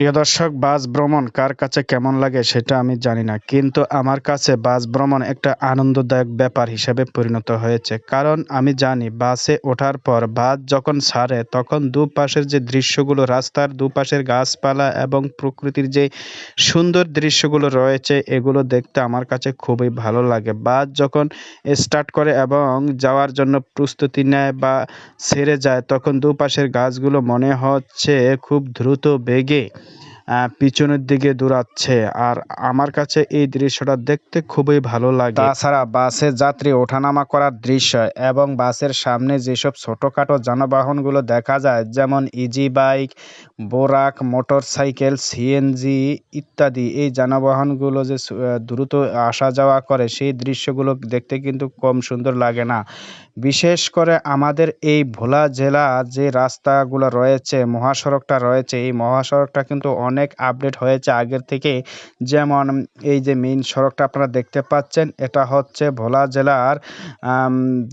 প্রিয় দর্শক, বাস ভ্রমণ কার কাছে কেমন লাগে সেটা আমি জানি না, কিন্তু আমার কাছে বাস ভ্রমণ একটা আনন্দদায়ক ব্যাপার হিসেবে পরিণত হয়েছে। কারণ আমি জানি, বাসে ওঠার পর বাস যখন ছাড়ে তখন দুপাশের যে দৃশ্যগুলো, রাস্তার দুপাশের গাছপালা এবং প্রকৃতির যে সুন্দর দৃশ্যগুলো রয়েছে, এগুলো দেখতে আমার কাছে খুবই ভালো লাগে। বাস যখন স্টার্ট করে এবং যাওয়ার জন্য প্রস্তুতি নেয় বা ছেড়ে যায়, তখন দুপাশের গাছগুলো মনে হচ্ছে খুব দ্রুত বেগে আহ, পিছনের দিকে দৌড়াচ্ছে। আর আমার কাছে এই দৃশ্যটা দেখতে খুবই ভালো লাগে। তাছাড়া বাসে যাত্রী ওঠানামা করার দৃশ্য এবং বাসের সামনে যেসব ছোটোখাটো যানবাহনগুলো দেখা যায় যেমন ইজি বাইক বোরাক মোটর সাইকেল সিএনজি ইত্যাদি এই যানবাহনগুলো যে দ্রুত আসা যাওয়া করে সেই দৃশ্যগুলো দেখতে কিন্তু কম সুন্দর লাগে না। বিশেষ করে আমাদের এই ভোলা জেলা যে রাস্তাগুলো রয়েছে মহাসড়কটা রয়েছে এই মহাসড়কটা কিন্তু অনেক আপডেট হয়েছে আগের থেকে। যেমন এই যে মেইন সড়কটা আপনারা দেখতে পাচ্ছেন, এটা হচ্ছে ভোলা জেলার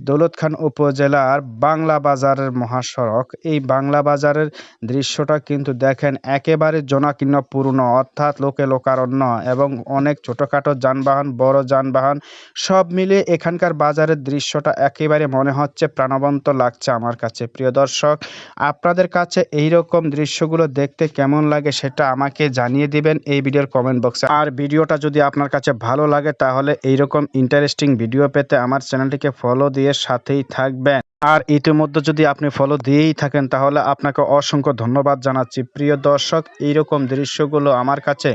দৌলতখান উপজেলার বাংলা বাজারের মহাসড়ক। এই বাংলা বাজারের দৃশ্যটা কিন্তু দেখেন একেবারে জনাকীর্ণপূর্ণ অর্থাৎ লোকে লোকারণ্য এবং অনেক ছোটোখাটো যানবাহন, বড় যানবাহন, সব মিলিয়ে এখানকার বাজারের দৃশ্যটা একেবারে মনে হচ্ছে প্রাণবন্ত লাগছে আমার কাছে। প্রিয় দর্শক, আপনাদের কাছে এই রকম দৃশ্যগুলো দেখতে কেমন লাগে সেটা আমাকে জানিয়ে দিবেন এই ভিডিওর কমেন্ট বক্সে আর ভিডিওটা যদি আপনার কাছে ভালো লাগে, তাহলে এইরকম ইন্টারেস্টিং ভিডিও পেতে আমার চ্যানেলটিকে ফলো দিয়ে সাথেই থাকবেন। আর ইতিমধ্যে যদি আপনি ফলো দিয়েই থাকেন, তাহলে আপনাকে অসংখ্য ধন্যবাদ জানাচ্ছি। প্রিয় দর্শক, এইরকম দৃশ্যগুলো আমার কাছে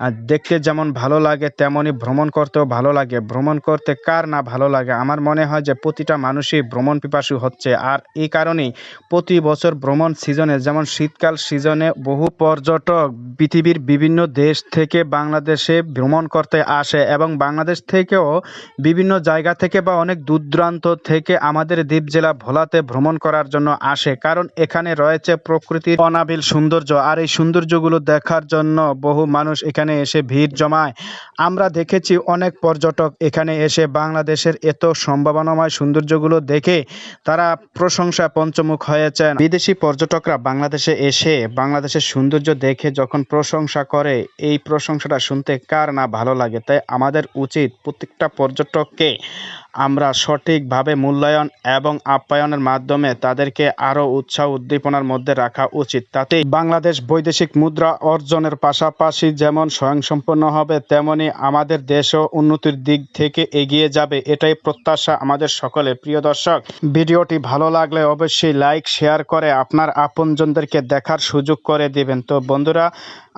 আহ, দেখতে যেমন ভালো লাগে তেমনই ভ্রমণ করতেও ভালো লাগে। ভ্রমণ করতে কার না ভালো লাগে? আমার মনে হয় যে প্রতিটা মানুষই ভ্রমণ পিপাসু হচ্ছে। আর এই কারণেই প্রতি বছর ভ্রমণ সিজনে যেমন শীতকাল সিজনে বহু পর্যটক পৃথিবীর বিভিন্ন দেশ থেকে বাংলাদেশে ভ্রমণ করতে আসে এবং বাংলাদেশ থেকেও বিভিন্ন জায়গা থেকে বা অনেক দূর দূরান্ত থেকে আমাদের দ্বীপ জেলা ভোলাতে ভ্রমণ করার জন্য আসে। কারণ এখানে রয়েছে প্রকৃতির অনাবিল সৌন্দর্য। আর এই সৌন্দর্যগুলো দেখার জন্য বহু মানুষ এখানে এসে ভিড় জমায়। আমরা দেখেছি অনেক পর্যটক এখানে এসে বাংলাদেশের এত সম্ভাবনাময় সৌন্দর্যগুলো দেখে তারা প্রশংসা পঞ্চমুখ হয়েছেন। বিদেশি পর্যটকরা বাংলাদেশে এসে বাংলাদেশের সৌন্দর্য দেখে যখন প্রশংসা করে, এই প্রশংসাটা শুনতে কার না ভালো লাগে? তাই আমাদের উচিত প্রত্যেকটা পর্যটককে আমরা সঠিকভাবে মূল্যায়ন এবং আপ্যায়নের মাধ্যমে তাদেরকে আরও উৎসাহ উদ্দীপনার মধ্যে রাখা উচিত। তাতে বাংলাদেশ বৈদেশিক মুদ্রা অর্জনের পাশাপাশি যেমন স্বয়ংসম্পন্ন হবে, তেমনি আমাদের দেশও উন্নতির দিক থেকে এগিয়ে যাবে, এটাই প্রত্যাশা আমাদের সকলে প্রিয় দর্শক, ভিডিওটি ভালো লাগলে অবশ্যই লাইক, শেয়ার করে আপনার আপনজনদেরকে দেখার সুযোগ করে দিবেন। তো বন্ধুরা,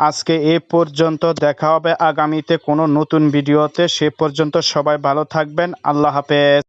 আজকে এ পর্যন্ত দেখা হবে। আগামীতে কোনো নতুন ভিডিওতে সে পর্যন্ত সবাই ভালো থাকবেন। আল্লাহ হাফেজ।